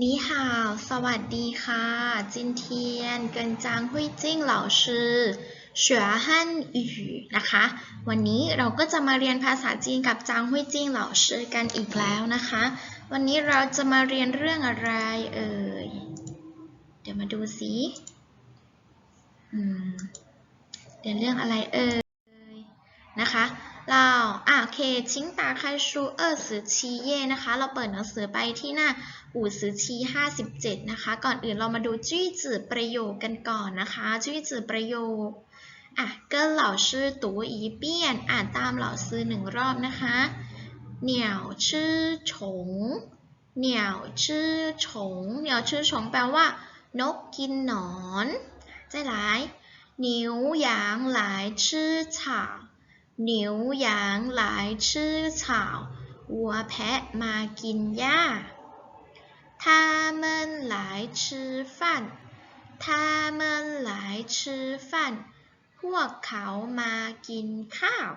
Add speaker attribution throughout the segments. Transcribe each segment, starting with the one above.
Speaker 1: นี่ฮาว สวัสดีค่ะจินเทียนเกินจางหุยจิ้งเหล่าชื่อเฉวฮั่นอูนะคะ วันนี้เราก็จะมาเรียนภาษาจีนกับจางหุยจิ้งเหล่าชื่อกันอีกแล้วนะคะ วันนี้เราจะมาเรียนเรื่องอะไรเอ่ย เดี๋ยวมาดูสิอืมเรียนเรื่องอะไรเอ่ยนะคะ เราอะโอเคชิงตาคายชูเออสือชีเย่นะคะ เราเปิดหนังสือไปที่หน้าอู่สือชีห้าสิบเจ็ดนะคะ ก่อนอื่นเรามาดูจี้จือประโยคกันก่อนนะคะจี้จือประโยคอะก็เหล่าชื่อตัวอีเปี้ยน อ่านตามเหล่าซื้อหนึ่งรอบนะคะเหนี่ยวชื่อฉงเหนี่ยวชื่อฉงเหนี่ยวชื่อฉงแปลว่า นกกินหนอนใจร้ายนิ้วหยางหลายชื่ หนิวหยางหลายชื่อ草วัวแพะมากินหญ้า他们来吃饭他们来吃饭พวกเขามากินข้าว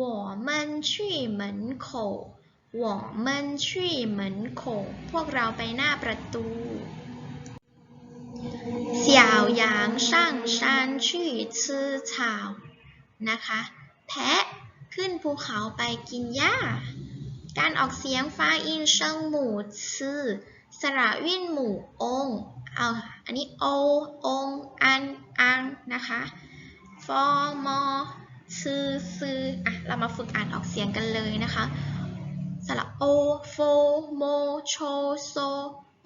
Speaker 1: 我们去门口我们去门口พวกเราไปหน้าประตู小羊上山去吃草นะคะ แพะ ขึ้นภูเขาไปกินหญ้า การออกเสียงฟ้าอินเชิงหมู่ชื่อสระวินหมู่องเอาอันนี้โอองอันอังนะคะฟอมอชื่อซืออะเรามาฝึกอ่านออกเสียงกันเลยนะคะสระโอโฟโมโชโซ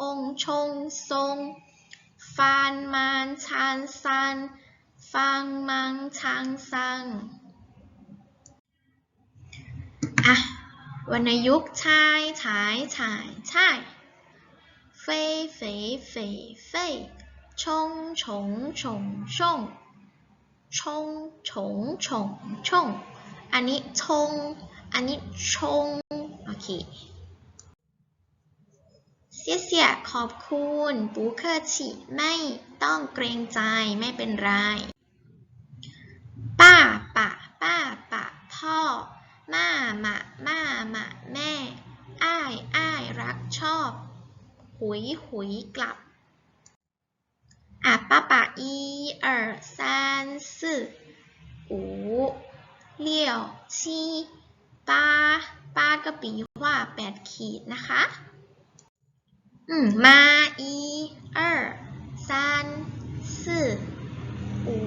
Speaker 1: องชงทรงฟานมานชานซัน ฟังมังชังซัง อะวรรณยุกต์ชายฉายฉายใช่เฟ่เฟ่เฟ่เฟ่ชงฉงฉงชงชงฉงฉงชงอันนี้ชง อันนี้ชง โอเคเสียเสียขอบคุณปูเคอร์ชิไม่ต้องเกรงใจไม่เป็นไร ป้าปะป้าปะพ่อ ม่าหมะม่าหมะแม่ อ้ายอ้ายรักชอบ หุยหุยกลับอะป้าปะอีเอ่อซานสี่อูเลี่ยวชีป้าป้าก็ปีว่าแปดขีดนะคะ อืม มาอีเอ่อซานสี่ห้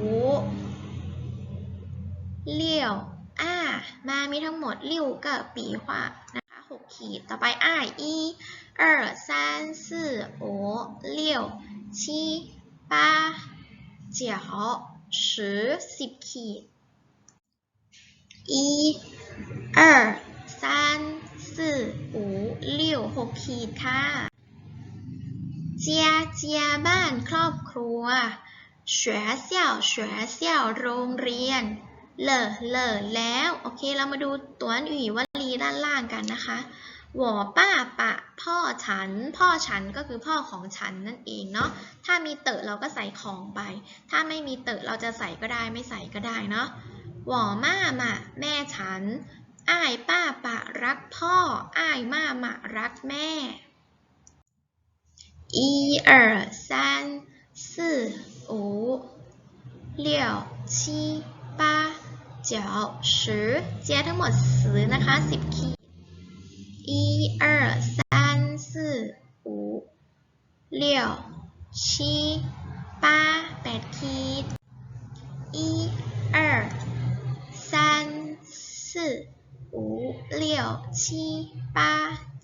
Speaker 1: าหก อูเลี่ยว อ่า มามีทั้งหมดลิ่วกับปีหว่านะคะหกขีด ต่อไปอ้ายอีเอ่อซานสี่โอเลี่ยวชีป้าเจียวสิสิบขีดอีเอ่อซานสี่อูเลี่ยวหกขีดค่ะ เจียเจียบ้านครอบครัว学校学校โรงเรียน เลอเลอแล้ว โอเค เรามาดูตัวหนีวลีด้านล่างกันนะคะหวอป้าปะ พ่อฉัน พ่อฉันก็คือพ่อของฉันนั่นเองเนาะ ถ้ามีเตอะเราก็ใส่ของไป ถ้าไม่มีเตอะเราจะใส่ก็ได้ไม่ใส่ก็ได้เนาะหวอม่ามะแม่ฉัน อ้ายป้าปะรักพ่อ อ้ายม่ามะรักแม่ 一二三四五六七八 เจ้าสิบเจียทั้งหมดสินะคะสิบขีดอีเออสามสี่ห้าหกชีปาแปดขีดอีเออสามสี่ห้าหกชีปา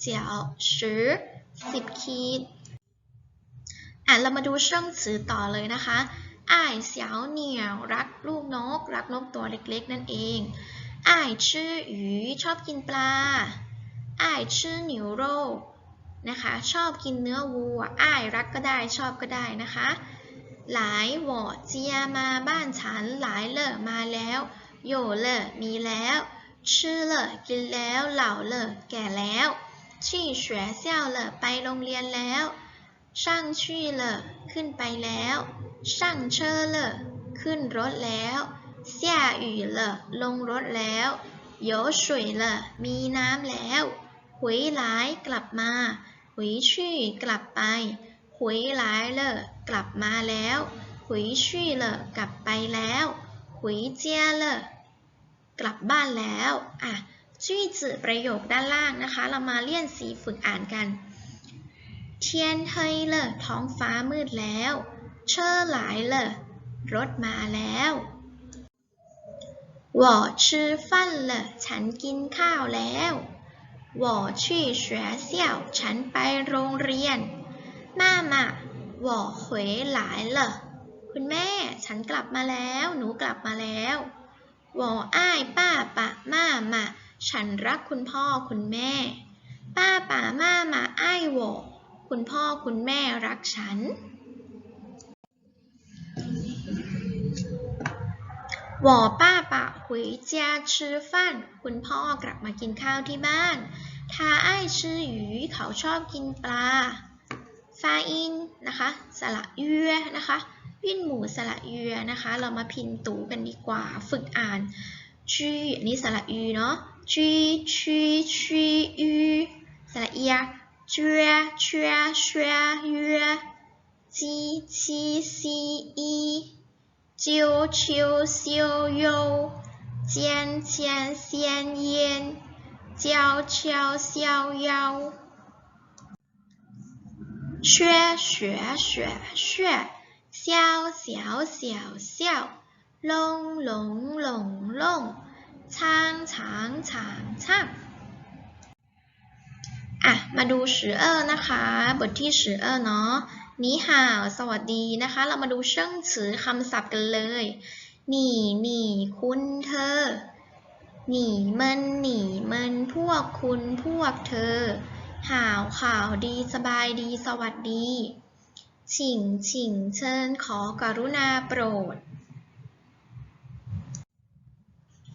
Speaker 1: เจ้าสิสิบขีดอะเรามาดูเชื่อมสื่อต่อเลยนะคะ อ้ายเสียวเหนียวรักลูกนก รักนกตัวเล็กๆ นั่นเองอ้ายชื่อหยูชอบกินปลาอ้ายชื่อหนิวโรนะคะชอบกินเนื้อวัวอ้ายรักก็ได้ชอบก็ได้นะคะหลายหวอเจียมาบ้านฉันหลายเลอมาแล้วโยเลอมีแล้วชื่อเลอกินแล้วเหล่าเลอแก่แล้วชี่เฉวเซี่ยวเลอไปโรงเรียนแล้วช่างชี่เลอขึ้นไปแล้ว สั่ขึ้นรถแล้วเสี่ยอยู่เลอลงรถแล้วโยสวยเลอมีน้ำแล้วหุยหลกลับมาหุยชี่กลับไปหุยหลายเลกลับมาแล้วหุยชี่เลอกลับไปแล้วหุยเจียเลอกลับบ้านแล้วอะชื่อจื่อประโยคด้านล่างนะคะ เรามาเลี่ยนสีฝึกอ่านกัน เทียนเฮยเลอท้องฟ้ามืดแล้ว เชอหลายเลรถมาแล้ว我吃饭了ฉันกินข้าวแล้ว我去学校ฉันไปโรงเรียน妈妈我回来了คุณแม่ ฉันกลับมาแล้ว หนูกลับมาแล้ว我爱爸爸妈妈ฉันรักคุณพ่อคุณแม่ ป้าป่าม่ามาไอ้ายโหวคุณพ่อคุณแม่รักฉัน วอป้าป่าหุยเจียชื่อฟันคุณพ่อกลับมากินข้าวที่บ้านทาไอ้ายชื่อหยูเขาชอบกินปลาฟาอินนะคะ สระเยือนะคะวิ่นหมูสระเยือนะคะ เรามาพินตูกันดีกว่า ฝึกอ่านชื่ออันนี้สระยูเนาะชื่อชื่อชื่อยูสระเอียเชื่อเชื่อเชื่อเยือจีจีซีอี 啾啾咻呦，尖尖鲜艳，娇俏逍遥。学学学学，笑笑笑笑，ลงหลงหลงหลงช้างช้างช้างช้างอ่ะ มาดูชื่อเออนะคะ บทที่ชื่อเออเนาะ นี่ห่าว สวัสดีนะคะ เรามาดูเชิงฉือคำศัพท์กันเลย หนี่หนี่คุณเธอ หนี่มันหนี่มันพวกคุณพวกเธอ ห่าวข่าวดีสบายดีสวัสดี ฉิงฉิงเชิญขอกรุณาโปรด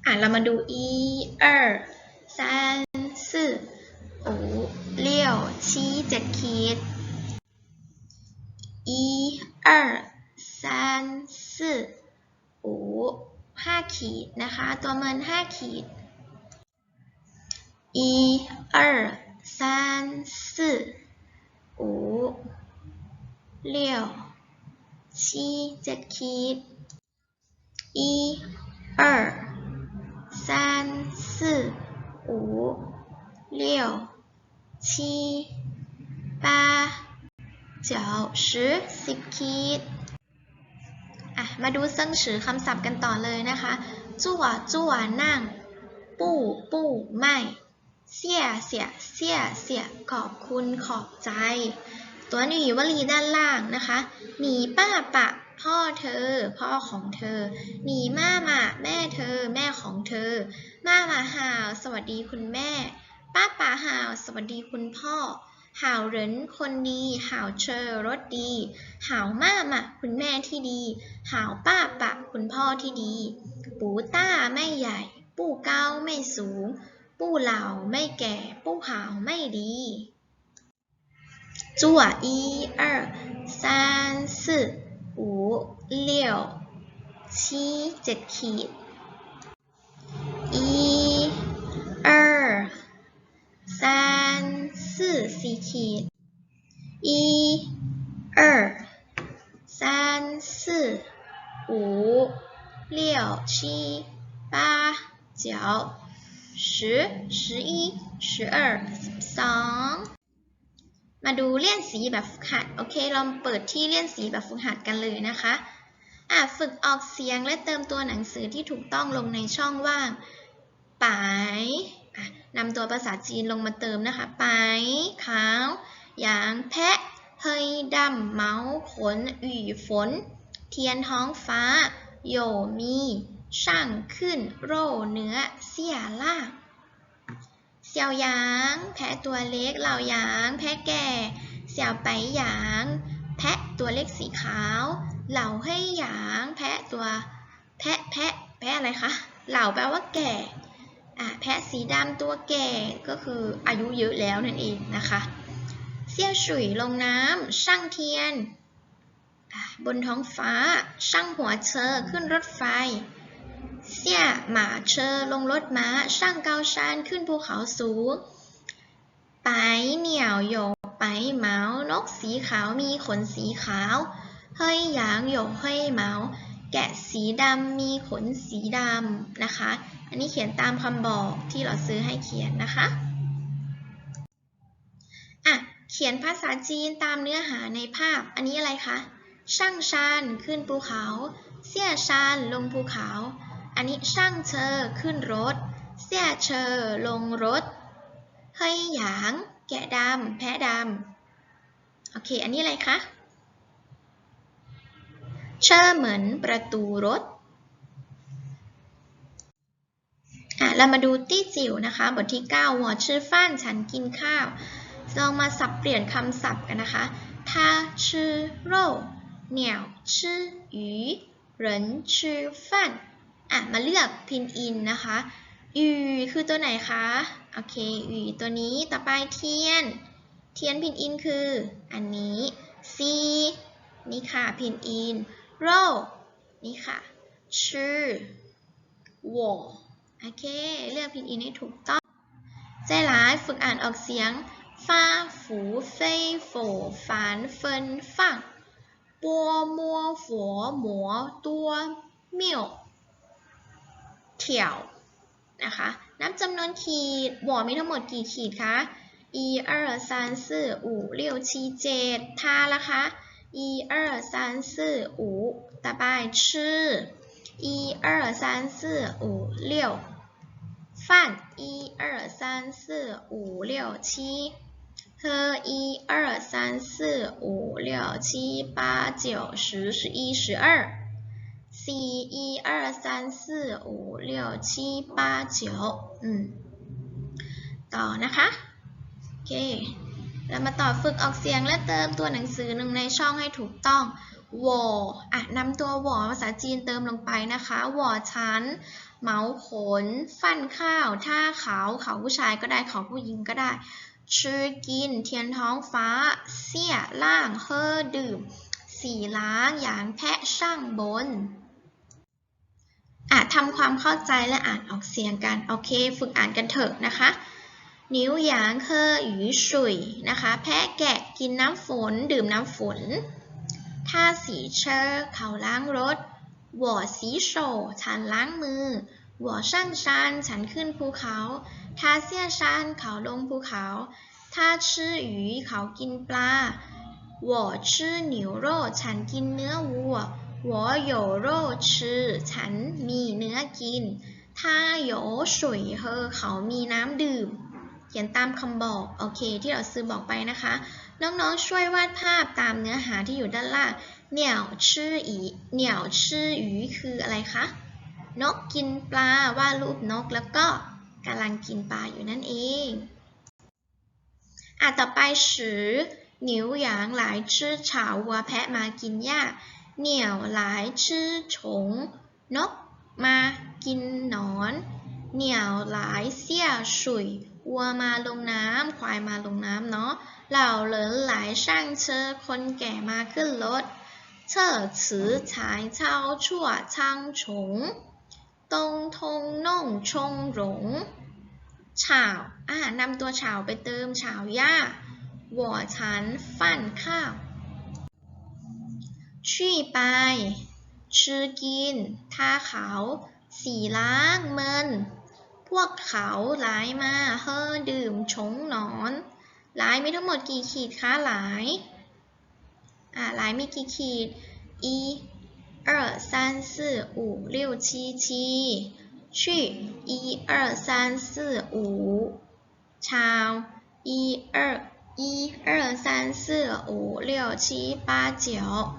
Speaker 1: อ่ะ เรามาดูอีเออสามสี่五六七เจ็ดขีด 一二三四五ห้าขีดนะคะ ตัวเมินห้าขีด一二三四五六七เจ็ดขีด一二三四五六七八 เจ้าชื่อสิบขีดอะมาดูเซิงชื่อคำศัพท์กันต่อเลยนะคะจั่วจั่วนั่ง ปู้ปู้ไม่เสียเสียเสียเสียขอบคุณขอบใจ ตัวหนีวลีด้านล่างนะคะหนีป้าปะพ่อเธอ พ่อของเธอหนีม่ามาแม่เธอ แม่ของเธอม่ามาหาว สวัสดีคุณแม่ ป้าป๋าหาว สวัสดีคุณพ่อ หาวเหรินคนดีหาวเชอร์รถดีหาวม่ามะคุณแม่ที่ดีหาวป้าปะคุณพ่อที่ดี ปู่ต้าไม่ใหญ่ ปู่เก้าไม่สูง ปู่เหล่าไม่แก่ ปู่หาวไม่ดีจั่วอีเออสามสี่ห้าหชี้เจ็ดขีดอีเออสาม 四สี่ขีด一二三四五六七八九十十一十二สิบสองมาดูเลี่ยนสีแบบฝึกหัด โอเค เราเปิดที่เลี่ยนสีแบบฝึกหัดกันเลยนะคะ อ่ะ ฝึกออกเสียงและเติมตัวหนังสือที่ถูกต้องลงในช่องว่างปายอ่ะ นำตัวภาษาจีนลงมาเติมนะคะปายขาวหยางแพะเฮยดำเมาขนหวี่ฝน เทียนท้องฟ้า โยมีช่างขึ้นโร่เนื้อเสียล่าเสี่ยวหยาง แพะตัวเล็กเหล่าหยาง แพะแก่ เสี่ยวไปหยาง แพะตัวเล็กสีขาว เหล่าให้หยาง แพะตัว แพะแพะแพะอะไรคะ เหล่าแปลว่าแก่ แพะสีดำตัวแก่ก็คืออายุเยอะแล้วนั่นเองนะคะเสี่ยฉุยลงน้ำช่างเทียน บนท้องฟ้าช่างหัวเชอขึ้นรถไฟ เสี่ยหมาเชอลงรถม้าช่างเกาชานขึ้นภูเขาสูงไปเหนียวโยไปเมานกสีขาวมีขนสีขาวเฮ้ยหยางหยกเฮ้ยเมา แกะสีดำมีขนสีดำนะคะ อันนี้เขียนตามคำบอกที่เราซื้อให้เขียนนะคะอะเขียนภาษาจีนตามเนื้อหาในภาพ อันนี้อะไรคะ ช่างชานขึ้นภูเขา เสี่ยชานลงภูเขา อันนี้ช่างเชอขึ้นรถ เสี่ยเชอลงรถเฮยหยาง แกะดำแพะดำ โอเค อันนี้อะไรคะ เชอเหมือนประตูรถ อ่ะ เรามาดูตี้จิ๋วนะคะ บทที่9หัวชื่อฟ้านฉันกินข้าว ลองมาสับเปลี่ยนคำศัพท์กันนะคะ他吃肉鸟吃鱼人吃饭อ่ะ มาเลือกพินอินนะคะอูคือตัวไหนคะ โอเคอูตัวนี้ ต่อไปเทียน เทียนพินอินคือ อันนี้ซีนี่ค่ะพินอินโรนี่ค่ะ ชื่อวอ โอเค เลือกพินอินให้ถูกต้องเจร้ายฝึกอ่านออกเสียงฟาฝูเฟยโฝฝานเฟินฟังปัวมัวฝัวหมัวตัวเมียวเถี่ยวนะคะนับจำนวนขีดบวอมีทั้งหมดกี่ขีดคะอีเออร์ซานซื่ออูเลียวชีเจดทาละคะอีเออร์ซานซื่ออูตะบายชื่อ 一二三四五六饭一二三四五六七喝一二三四五六七八九十十一十二四一二三四五六七八九อืม ต่อนะคะ โอเค เรามาต่อฝึกออกเสียงและเติมตัวหนังสือหนึ่งในช่องให้ถูกต้อง วออะนำตัววอภาษาจีนเติมลงไปนะคะวอชั้นเหมาขน ฟันข้าว ท่าขาวเขาผู้ชายก็ได้ เขาผู้หญิงก็ได้ ชื่อกิน เทียนท้องฟ้า เสี่ย ล่าง เฮอดื่ม สีล้างหยางแพะช่างบนอะทำความเข้าใจและอ่านออกเสียงกัน โอเค ฝึกอ่านกันเถอะนะคะนิ้วหยางเคอหยูฉุยนะคะ แพะแกะกินน้ำฝน ดื่มน้ำฝน ท่าสีเชอร์เขาล้างรถหวอสีโฉฉันล้างมือหวอช่างชานฉันขึ้นภูเขาท่าเสียชานเขาลงภูเขาท่าชื่อหยูเขากินปลาหวอชื่อหนิวโรฉันกินเนื้อวัวหวอโยโรชื่อฉันมีเนื้อกินท่าโยฉุยเฮอเขามีน้ำดื่ม เขียนตามคำบอก โอเค ที่เราซื้อบอกไปนะคะ น้องๆ ช่วยวาดภาพตามเนื้อหาที่อยู่ด้านล่างเหนี่ยวชื่ออีเหนี่ยวชื่อหยูคืออะไรคะ นกกินปลาวาดรูปนกแล้วก็กำลังกินปลาอยู่นั่นเองอะต่อไปสือหนิวหยางหลายชื่อฉาวัวแพะมากินหญ้าเหนี่ยวหลายชื่อฉง นกมากินหนอน เหนี่ยวหลายเสี่ยฉุย วัวมาลงน้ำควายมาลงน้ำเนาะเหล่าเหลินหลายช่างเชอคนแก่มาขึ้นรถเชิดฉือฉายเช่าชั่วช่างฉงตงทงน่งชงหลงฉาวอ่านำตัวฉาวไปเติมฉาวย่าหวอฉันฟั่นข้าวชี่ไปชื่อกินท่าเขา สีล้างเมิน พวกเขาหลายมา เฮ่อดื่มชงหนอน หลายมีทั้งหมดกี่ขีดคะหลาย อ่าหลายมีกี่ขีด一二三四五六七七去一二三四五ชาว一二一二三四五六七八九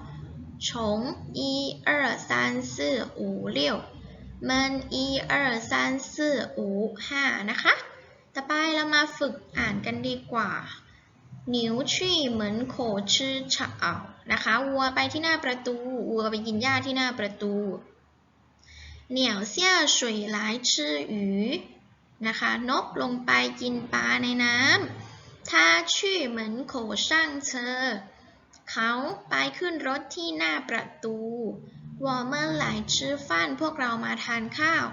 Speaker 1: 虫一二三四五六 เมินอีเออร์ซันซื่ออูห้านะคะ ต่อไปเรามาฝึกอ่านกันดีกว่านิ้วชี่เหมือนโขชื่อเฉานะคะวัวไปที่หน้าประตูวัวไปกินหญ้าที่หน้าประตูเหนียวเสี่ยสวยหลชื่ออืนะคะนกลงไปกินปลาในน้ำท่าชื่เหมือนโขช่างเชอเขาไปขึ้นรถที่หน้าประตู วอเมื่อหลายชื่อฟันพวกเรามาทานข้าว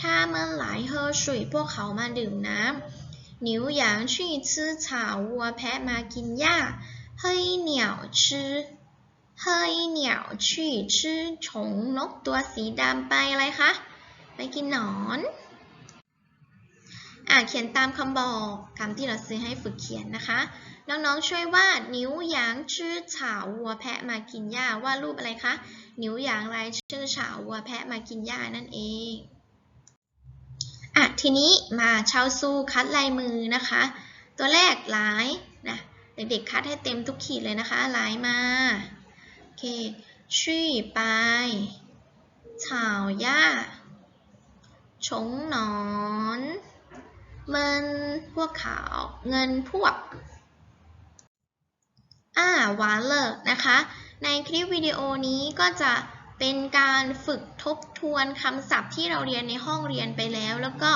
Speaker 1: ถ้าเมื่อหลายเฮอฉุยพวกเขามาดื่มน้ำหนิวหยางชี่ชื่อฉาวัวแพะมากินหญ้าเฮ้ยเหนียวชื่อเฮ้ยเหนียวชี่ชื่อฉงนกตัวสีดำไปอะไรคะ ไปกินหนอน อะเขียนตามคำบอกคำที่เราซื้อให้ฝึกเขียนนะคะ น้องๆช่วยวาดนิ้วหยางชื่อฉาวัวแพะมากินหญ้าวาดรูปอะไรคะ นิ้วหยางลายชื่อฉาวัวแพะมากินหญ้านั่นเองอะทีนี้มาชาวซูคัดลายมือนะคะ ตัวแรกลายนะเด็กๆคัดให้เต็มทุกขีดเลยนะคะลายมาโอเคชี่ไปฉาวหญ้าฉงหนอน เมินพวกขาว เงินพวก อ่าหวานเลิกนะคะ ในคลิปวิดีโอนี้ก็จะเป็นการฝึกทบทวนคำศัพท์ที่เราเรียนในห้องเรียนไปแล้ว แล้วก็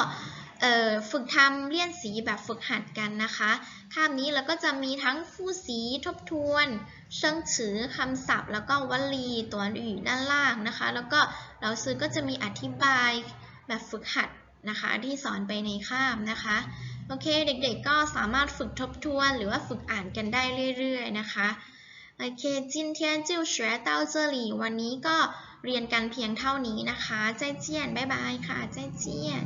Speaker 1: ฝึกทำเลี่ยนสีแบบฝึกหัดกันนะคะคาบนี้เราก็จะมีทั้งฟู่สีทบทวน เชิงฉือคำศัพท์ แล้วก็วลีตัวอยู่ด้านล่างนะคะ แล้วก็เราซื้อก็จะมีอธิบายแบบฝึกหัดนะคะ ที่สอนไปในคาบนะคะ โอเค เด็กๆก็สามารถฝึกทบทวน หรือว่าฝึกอ่านกันได้เรื่อยๆนะคะ โอเคจินเทียนจิวแฉะเต้าเจรีวันนี้ก็เรียนกันเพียงเท่านี้นะคะ ใจเจียน บ๊ายบายค่ะ ใจเจียน